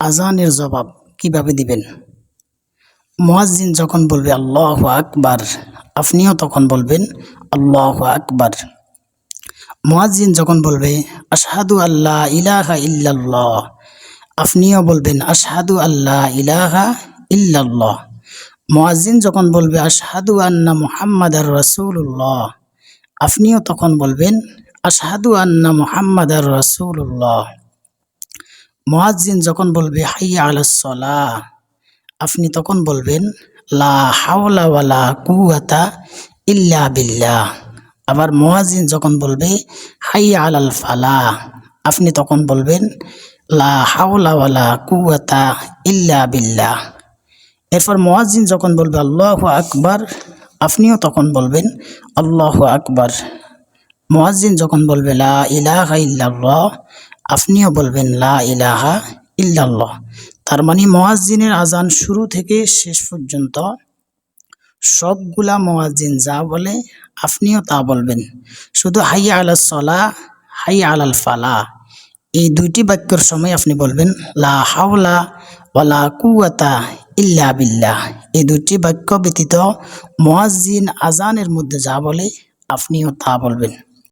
আজানের জবাব কীভাবে দিবেন? মুয়াজ্জিন যখন বলবে, আল্লাহ আকবার, আপনিও তখন বলবেন, আল্লাহ আকবার। মুয়াজ্জিন যখন বলবে, আশহাদু আল্লাহ ইলাহা ইল্লাল্লাহ, আপনিও বলবেন, আশহাদু আল্লাহ ইলাহা ইল্লাল্লাহ। মুয়াজ্জিন যখন বলবে, আশহাদু আন্না মুহাম্মাদার রাসূলুল্লাহ, আপনিও তখন বলবেন, আশহাদু আন্না মুহাম্মাদার রাসূলুল্লাহ। মুয়াজ্জিন যখন বলবে, হাইয়া আলাস সালাহ আপনি তখন বলবেন, লা হাওলা ওয়ালা কুয়াতা ইল্লা বিল্লাহ আবার মহাজিন যখন বলবে, হাইয়া আলাল ফালা আপনি তখন বলবেন, লা হাওলা ওয়ালা কুয়াতা ইল্লা বিল্লাহ এরপর মুয়াজ্জিন যখন বলবে, আল্লাহু আকবার আপনিও তখন বলবেন, আল্লাহু আকবার মুয়াজ্জিন যখন বলবে, লা ইলাহা ইল্লাল্লাহ আপনিও বলবেন, লা ইলাহা ইল্লাল্লাহ। তার মানে মুয়াজ্জিনের আজান শুরু থেকে শেষ পর্যন্ত সবগুলা মুয়াজ্জিন যা বলে আপনিও তা বলবেন। শুধু হাইয়া আলাল সলা হাইয়া আলাল ফালা এই দুইটি বাক্যর সময় আপনি বলবেন, লা হাওলা ওয়ালা কুয়াতা ইল্লা বিল্লাহ। এই দুটি বাক্য ব্যতীত মুয়াজ্জিন আজানের মধ্যে যা বলে আপনিও তা বলবেন।